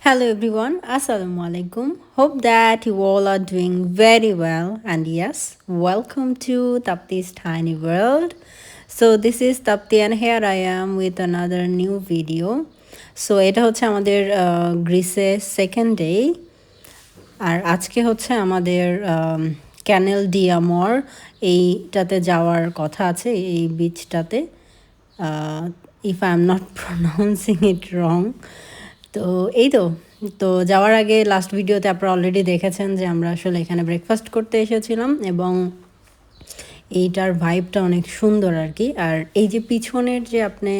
Hello everyone, Assalamu alaikum. Hope that you all are doing very well and yes, welcome to Tapti's Tiny World. So this is Tapti and here I am with another new video. So এটা হচ্ছে আমাদের গ্রিসে second day আর আজকে হচ্ছে আমাদের ক্যানেল ডিয়ামর এইটাতে যাওয়ার কথা আছে এই বিচটাতে if I am not pronouncing it wrong তো এই তো তো যাওয়ার আগে লাস্ট ভিডিওতে আপনারা অলরেডি দেখেছেন যে আমরা আসলে এখানে ব্রেকফাস্ট করতে এসেছিলাম এবং এইটার ভাইবটা অনেক সুন্দর আর কি। আর এই যে পিছনের যে আপনি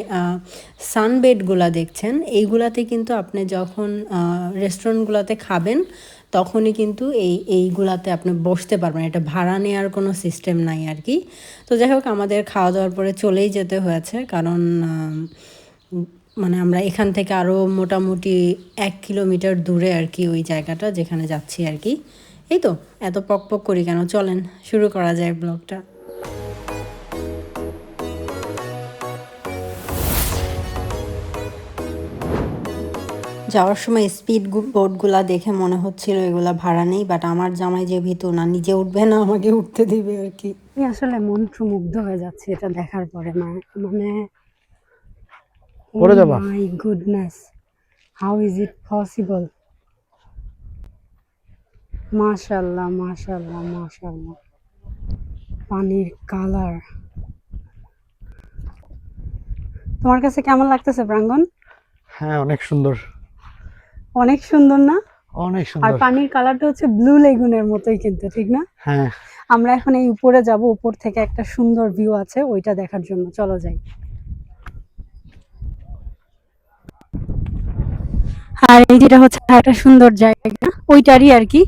সানবেডগুলা দেখছেন, এইগুলাতে কিন্তু আপনি যখন রেস্টুরেন্টগুলোতে খাবেন, তখনই কিন্তু এই, এইগুলাতে আপনি বসতে পারবেন। এটা ভাড়া নেওয়ার কোনো সিস্টেম নাই আর কি। তো যাই হোক, আমাদের খাওয়া দাওয়ার পরে চলেই যেতে হয়েছে, কারণ মানে আমরা এখান থেকে আরও মোটামুটি এক কিলোমিটার দূরে আর কি ওই জায়গাটা যেখানে যাচ্ছি আর কি। এই তো, এত পক পক করি কেন? চলেন, শুরু করা যায় ব্লগটা। যাওয়ার সময় স্পিড বোটগুলা দেখে মনে হচ্ছিল এগুলা ভাড়া নেই বাট আমার জামাই যে ভিতর না, নিজে উঠবে না আমাকে উঠতে দিবে আর কি। আসলে মন মুগ্ধ হয়ে যাচ্ছে এটা দেখার পরে মানে পরে যাবা? My goodness how is it possible মাশাল্লাহ মাশাল্লাহ মাশাল্লাহ পানির কালার। তোমার কাছে কেমন লাগতেছে প্রাঙ্গন হ্যাঁ অনেক সুন্দর। অনেক সুন্দর না? অনেক সুন্দর। আর পানির কালারটা হচ্ছে ব্লু লেগুনের মতোই কিন্তু ঠিক না? হ্যাঁ। আমরা এখন এই উপরে যাব উপর থেকে একটা সুন্দর ভিউ আছে ওইটা দেখার জন্য। চলো যাই। আর এই যেটা হচ্ছে একটা সুন্দর জায়গা, ওইটারই আর কি।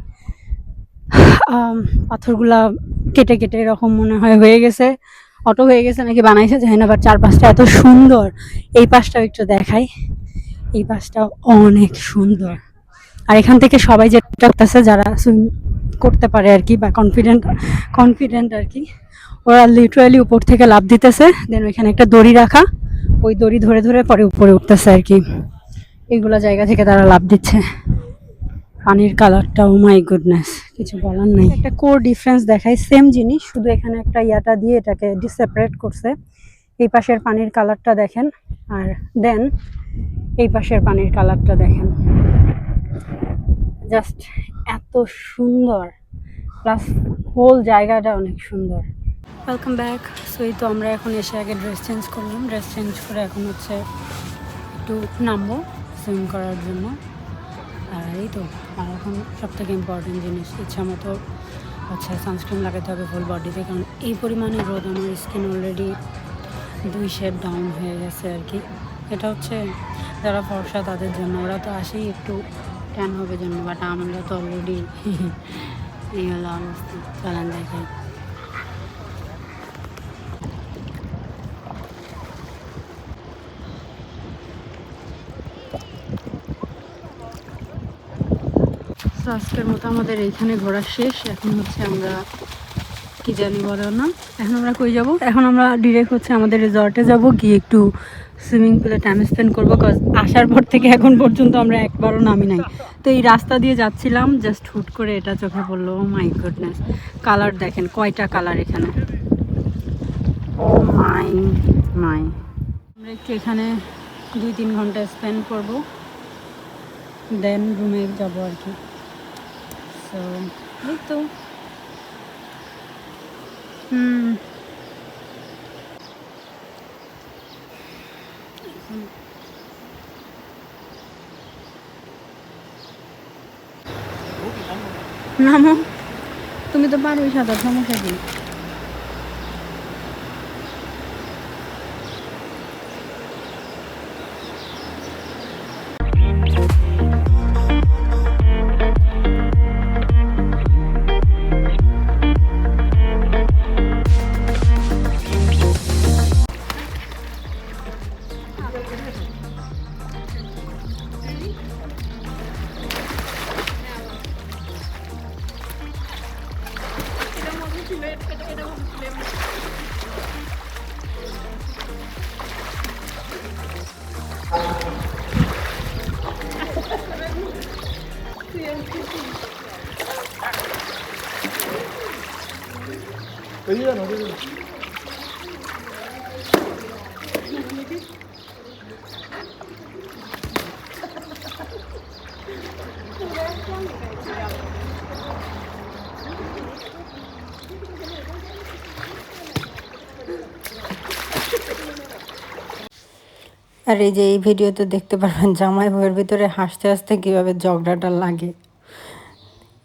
পাথরগুলা কেটে কেটে এরকম মনে হয় হয়ে গেছে। অটো হয়ে গেছে নাকি বানাইছে, জানি না বাট চার পাঁচটা এত সুন্দর। এই পাশটাও একটু দেখাই। এই পাশটাও অনেক সুন্দর। আর এখান থেকে সবাই যেটা করতেছে যারা সুইম করতে পারে আর কি, বা কনফিডেন্ট কনফিডেন্ট আর কি, ওরা লিটারালি উপর থেকে লাভ দিতেছে। দেন ওইখানে একটা দড়ি রাখা। ওই দড়ি ধরে ধরে পরে উপরে উঠতেছে আর কি। এইগুলো জায়গা থেকে তারা লাভ দিচ্ছে। পানির কালারটা ও মাই গুডনেস কিছু বলার নাই। একটা কোর ডিফারেন্স দেখায় সেম জিনিস শুধু এখানে একটা ইয়াটা দিয়ে এটাকে ডিসেপারেট করছে। এই পাশের পানির কালারটা দেখেন আর দেন এই পাশের পানির কালারটা দেখেন। জাস্ট এত সুন্দর প্লাস হোল জায়গাটা অনেক সুন্দর। ওয়েলকাম ব্যাক সো এই তো আমরা এখন এসে আগে ড্রেস চেঞ্জ করলাম। ড্রেস চেঞ্জ করে এখন হচ্ছে একটু নামবো। সুইম করার জন্য। আর এই তো, আর এখন সব থেকে ইম্পর্টেন্ট জিনিস, ইচ্ছা মতো হচ্ছে সানস্ক্রিন লাগাতে হবে ফুল বডিতে কারণ এই পরিমাণে রোদ আমার স্কিন অলরেডি দুই শেড ডাউন হয়ে গেছে আর কি। এটা হচ্ছে যারা ফর্সা তাদের জন্য, ওরা তো আসেই একটু ট্যান হবে জন্য বাট আমরা তো অলরেডি এই হলো অবস্থা, চালান দেখাই আজকের মতো আমাদের এইখানে ঘোরা শেষ। এখন হচ্ছে আমরা কি জানি বলো না এখন আমরা কই যাব? এখন আমরা ডিরেক্ট হচ্ছে আমাদের রিসর্টে যাব, গিয়ে একটু সুইমিং পুলে টাইম স্পেন্ড করব কজ আসার পর থেকে এখন পর্যন্ত আমরা একবারও নামি নাই। তো এই রাস্তা দিয়ে যাচ্ছিলাম জাস্ট হুট করে এটা চোখে পড়ল মাই গুডনেস কালার দেখেন, কয়টা কালার এখানে? মাই মাই আমরা একটু এখানে দুই তিন ঘণ্টা স্পেন্ড করব দেন রুমে যাব আর কি। এই তো হুম নামো তুমি তো পারোই সাঁতার সমস্যা কি আর এই যে এই ভিডিওতে দেখতে পারবেন জামাই বউয়ের ভিতরে হাসতে হাসতে কীভাবে ঝগড়াটা লাগে।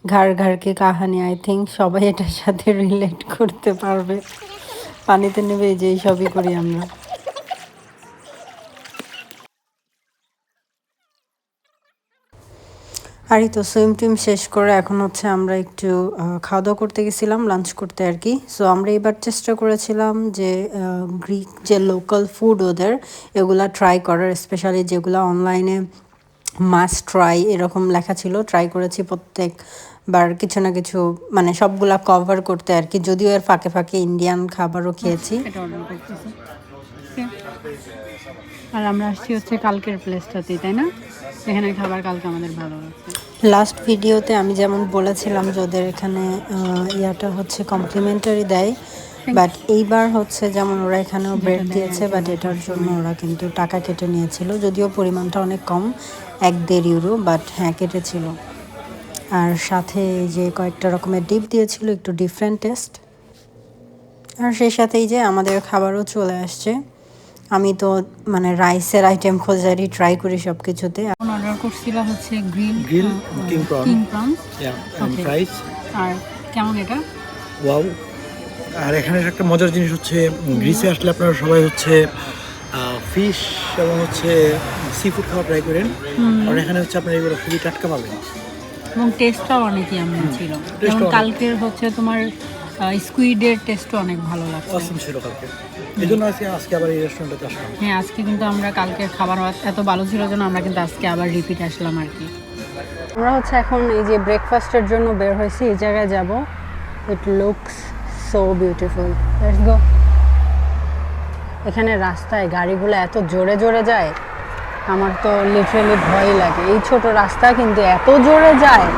ঘাড় ঘাড়কে কাহানি আই থিঙ্ক সবাই এটার সাথে রিলেট করতে পারবে। পানিতে নেবে, এই যে এই সবই করি আমরা। আর এই তো সুইম টুইম শেষ করে এখন হচ্ছে আমরা একটু খাওয়া দাওয়া করতে গেছিলাম লাঞ্চ করতে আর কি। সো আমরা এবার চেষ্টা করেছিলাম যে গ্রিক যে লোকাল ফুড ওদের, এগুলা ট্রাই করার স্পেশালি যেগুলো অনলাইনে মাস্ট ট্রাই এরকম লেখা ছিল ট্রাই করেছি প্রত্যেক বার কিছু না কিছু মানে সবগুলা কভার করতে আর কি। যদিও এর ফাঁকে ফাঁকে ইন্ডিয়ান খাবারও খেয়েছি। আর আমরা আসছি হচ্ছে কালকের প্লেসটাতেই তাই না? এখানে খাবার কালকে আমাদের ভালো লাগছে। লাস্ট ভিডিওতে আমি যেমন বলেছিলাম যে ওদের এখানে ইয়াটা হচ্ছে কমপ্লিমেন্টারি দেয় বাট এইবার হচ্ছে যেমন ওরা এখানেও ব্রেড দিয়েছে বাট এটার জন্য ওরা কিন্তু টাকা কেটে নিয়েছিল। যদিও পরিমাণটা অনেক কম এক দেড় ইউরো বাট হ্যাঁ কেটেছিল। আর সাথে যে কয়েকটা রকমের ডিপ দিয়েছিল একটু ডিফারেন্ট টেস্ট আর সেই সাথেই যে আমাদের খাবারও চলে আসছে। আমি তো মানে রাইসের আইটেম খোঁজারই ট্রাই করি সব কিছুতে এখন অর্ডার করছিল হচ্ছে grill prawn. King prawn fries. আর কেমন এটা? Wow. আর এখানে একটা মজার জিনিস হচ্ছে গ্রিসে আসলে আপনারা সবাই হচ্ছে ফিশ এবং হচ্ছে সি ফুড খাওয়া ট্রাই করেন। আর এখানে হচ্ছে আপনারা এগুলো খুবই টাটকা পাবেন। এবং টেস্টটাও অনেকই আমি ছিল। কালকের হচ্ছে তোমার স্কুইডের টেস্টও অনেক ভালো লাগছে। অসম ছিল কালকে। এই জন্য আজকে আজকে আবার এই রেস্টুরেন্টে আসলাম। হ্যাঁ আজকে কিন্তু আমরা কালকের খাবার এত ভালো ছিল যেন আমরা কিন্তু আজকে আবার রিপিট আসলাম আর কি। আমরা হচ্ছে এখন এই যে ব্রেকফাস্টের জন্য বের হয়েছি এই জায়গায় যাব। It looks so beautiful let's go এখানে রাস্তায় গাড়িগুলো এত জোরে জোরে যায় আমার তো লিটারেলি ভয় লাগে। এই ছোট রাস্তা কিন্তু এত জোরে যায়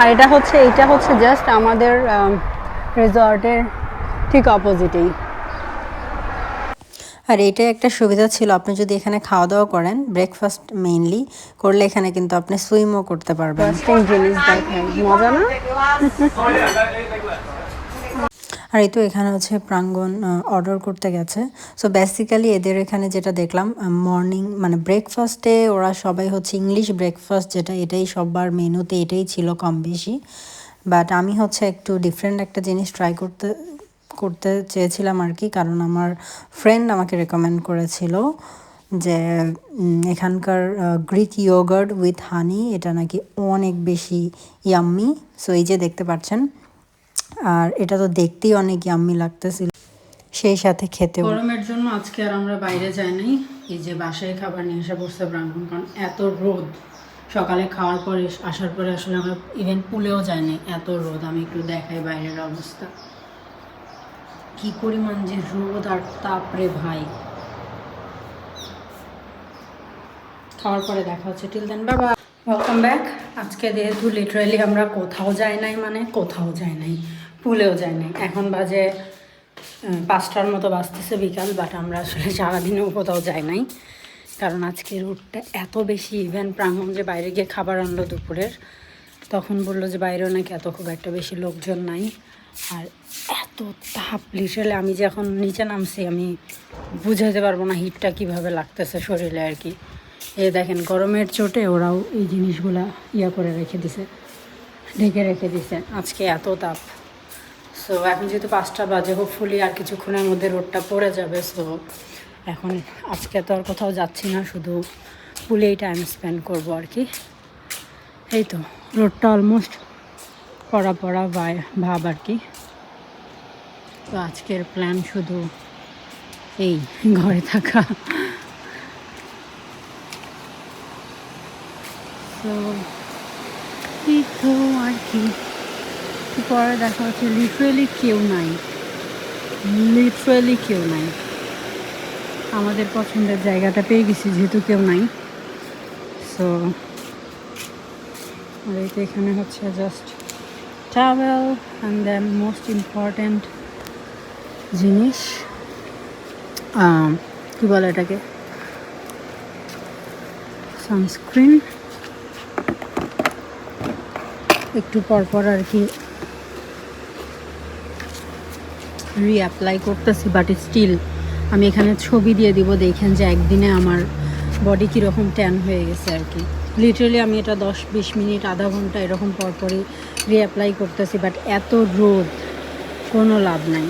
আর এটা হচ্ছে এটা হচ্ছে জাস্ট আমাদের রিসর্টের ঠিক অপোজিটেই আর এটা একটা সুবিধা ছিল আপনি যদি এখানে খাওয়া দাওয়া করেন ব্রেকফাস্ট মেইনলি করলে এখানে কিন্তু আপনি সুইমও করতে পারবেন। জিনিস দেখেন মজা না? আর এই তো এখানে হচ্ছে প্রাঙ্গণ অর্ডার করতে গেছে। সো বেসিক্যালি এদের এখানে যেটা দেখলাম মর্নিং মানে ব্রেকফাস্টে ওরা সবাই হচ্ছে ইংলিশ ব্রেকফাস্ট যেটা, এটাই সবার মেনুতে এটাই ছিল কম বেশি। বাট আমি হচ্ছে একটু ডিফারেন্ট একটা জিনিস ট্রাই করতে করতে চেয়েছিলাম আর কি কারণ আমার ফ্রেন্ড আমাকে রেকমেন্ড করেছিল যে এখানকার গ্রিক ইয়োগার্ড উইথ হানি এটা নাকি অনেক বেশি ইয়াম্মি সো এই যে দেখতে পাচ্ছেন আর এটা তো দেখতেই অনেক ইয়াম্মি লাগতেছিল। সেই সাথে খেতেও। গরমের জন্য আজকে আর আমরা বাইরে যাই নাই। এই যে বাসায় খাবার নিয়ে এসে বসতে ব্রাহ্মণ, কারণ এত রোদ। সকালে খাওয়ার পরে আসার পরে আসলে আমরা ইভেন পুলেও যাইনি এত রোদ, আমি একটু দেখাই বাইরের অবস্থা। কি পরিমাণ যে রোদ আর তাপ রে ভাই। খাওয়ার পরে দেখা হচ্ছে। টিল দেন বাবা ওয়েলকাম ব্যাক আজকে যেহেতু লিটারালি আমরা কোথাও যাই নাই মানে কোথাও যাই নাই। পুলেও যায়নি। এখন বাজে পাঁচটার মতো বাজতেছে বিকাল বাট আমরা আসলে সারাদিনেও কোথাও যাই নাই। কারণ আজকে রোডটা এত বেশি ইভেন প্রাঙ্গণ যে বাইরে গিয়ে খাবার আনলো দুপুরের, তখন বলল যে বাইরেও নাকি এত খুব একটা বেশি লোকজন নাই। আর এত তাপ লিটারালি আমি যে এখন নিচে নামছি, আমি বুঝাতে পারব না হিটটা কীভাবে লাগতেছে শরীরে আর কি। এ দেখেন, গরমের চোটে ওরাও এই জিনিসগুলা ইয়া করে রেখে দিছে, ঢেকে রেখে দিছে। আজকে এত তাপ। সো এখন যেহেতু পাঁচটা বাজে হোপফুলি আর কিছুক্ষণের মধ্যে রোডটা পড়ে যাবে। সো এখন আজকে তো আর কোথাও যাচ্ছি না, শুধু পুলেই টাইম স্পেন্ড করব আর কি। এই তো রোডটা অলমোস্ট পড়া পড়া ভাব আর কি। তো আজকের প্ল্যান শুধু এই, ঘরে থাকা। তো এই তো আর কি। পরে? দেখা হচ্ছে লিটারেলি কেউ নাই। লিটারেলি কেউ নাই। আমাদের পছন্দের জায়গাটা পেয়ে গেছি যেহেতু কেউ নাই। সো আর এই তো এখানে হচ্ছে just travel and then most important জিনিস কী বলে এটাকে? সানস্ক্রিন একটু পরপর আর কি রিঅ্যাপ্লাই করতেছি বাট স্টিল আমি এখানে ছবি দিয়ে দিব, দেখেন যে একদিনে আমার বডি কীরকম ট্যান হয়ে গেছে আর কি। লিটারালি আমি এটা দশ বিশ মিনিট, আধা ঘণ্টা এরকম পরপরই রিঅ্যাপ্লাই করতেছি বাট এত রোদ কোনো লাভ নাই।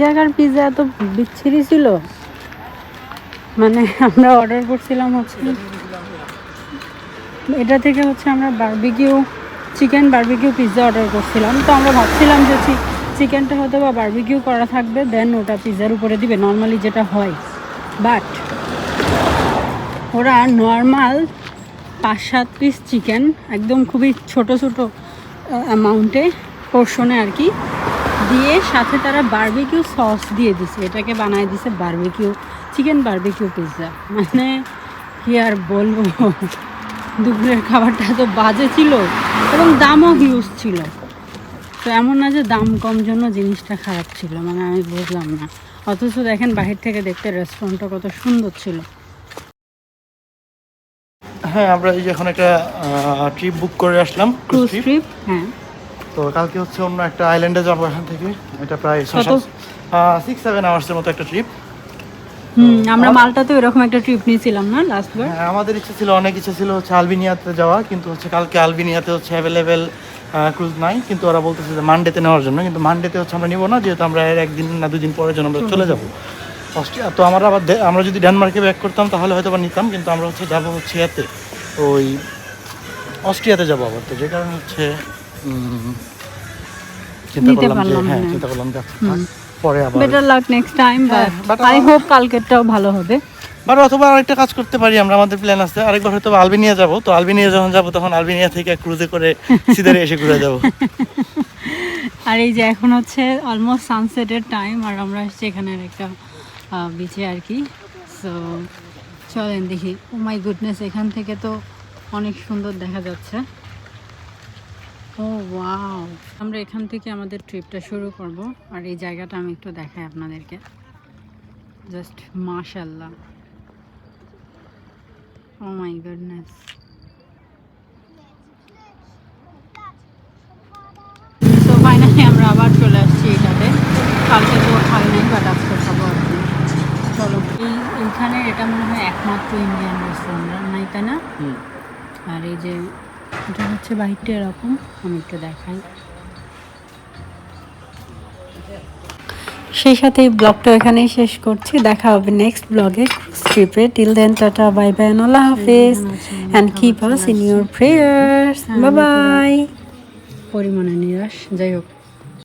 জায়গার পিৎজা এত বিচ্ছিরি ছিল? মানে আমরা অর্ডার করছিলাম হচ্ছে, এটা থেকে হচ্ছে আমরা barbecue chicken barbecue pizza order করছিলাম। তো আমরা ভাবছিলাম যে চিকেনটা হয়তো বা বারবিকিউ করা থাকবে দেন ওটা পিৎজার উপরে দিবে। নর্মালি যেটা হয়। বাট ওরা নর্মাল পাঁচ সাত পিস চিকেন একদম খুবই ছোট ছোট অ্যামাউন্টে পোর্শনে আর কি দিয়ে সাথে তারা বার্বিকিউ সস দিয়ে দিছে। এটাকে বানায় দিছে বারবিকিউ চিকেন বারবিকিউ পিৎজা মানে কি আর বলব? দুপুরের খাবারটা তো বাজে ছিল এবং দামও হিউজ ছিল। তো এমন না যে দাম কম জন্য জিনিসটা খারাপ ছিল মানে আমি বুঝলাম না। অথচ দেখেন বাহির থেকে দেখতে রেস্টুরেন্টটা কত সুন্দর ছিল। হ্যাঁ আমরা এই যে এখন একটা ট্রিপ বুক করে আসলাম ক্রুজ ট্রিপ ট্রিপ হ্যাঁ। তো কালকে হচ্ছে অন্য একটা আইল্যান্ডে যাব এখান থেকে। এটা প্রায় সিক্স সেভেন আওয়ার্সের মতো একটা ট্রিপ হুম আমরা মালটাতে এরকম একটা ট্রিপ নিয়েছিলাম না হ্যাঁ আমাদের ইচ্ছে ছিল অনেক ইচ্ছে ছিল হচ্ছে আলবিনিয়াতে যাওয়া কিন্তু হচ্ছে কালকে আলবিনিয়াতে হচ্ছে অ্যাভেলেবেল ক্রুজ নাই কিন্তু ওরা বলতেছে যে মানডেতে নেওয়ার জন্য কিন্তু মানডেতে হচ্ছে আমরা নিব না যেহেতু আমরা এর একদিন না দুদিন পরের জন্য আমরা চলে যাব। অস্ট্রিয়া তো আমরা আবার আমরা যদি ডেনমার্কে ব্যাক করতাম তাহলে হয়তো বা নিতাম কিন্তু আমরা হচ্ছে যাব হচ্ছে এতে ওই অস্ট্রিয়াতে যাব আবার তো যে কারণে হচ্ছে চিন্তা করলাম যে হ্যাঁ চিন্তা করলাম যে আচ্ছা, পরে আবার বেটার লাক নেক্সট টাইম হ্যাঁ, বাট আই হোপ কালকেরটাও ভালো হবে। আর অথবা আরেকটা কাজ করতে পারি আমরা আমাদের প্ল্যান আছে। আরেকবার হয়তো আলবেনিয়া যাব। তো আলবেনিয়া যখন যাব তখন আলবেনিয়া থেকে ক্রুজে করে সিদারে এসে ঘুরে যাব। আর এই যে এখন হচ্ছে অলমোস্ট সানসেটের টাইম আর আমরা আসছি এখানের একটা বিচে আর কি। সো চলেন দেখি। ও মাই গুডনেস এখান থেকে তো অনেক সুন্দর দেখা যাচ্ছে। ও ওয়াও আমরা এখান থেকে আমাদের ট্রিপটা শুরু করব আর এই জায়গাটা আমি একটু দেখাই আপনাদেরকে। জাস্ট মাশাল্লাহ oh my goodness so finally আমরা আবার চলে আসছি এটাতে কালকে তো খাই নাই বাট আজকে খাব আর কি। চলো এই এইখানে এটা মনে হয় একমাত্র ইন্ডিয়ান রেস্টুরেন্ট নাই তাই না? আর এই যে এটা হচ্ছে বাইকটা এরকম। আমি একটু দেখাই। সেই সাথে ব্লগটা এখানেই শেষ করছি। দেখা হবে নেক্সট ব্লগে স্ট্রিপে till then tata bye bye আল্লাহ হাফেজ। And keep us in your prayers bye পরিমাণে নিরাশ। যাই হোক।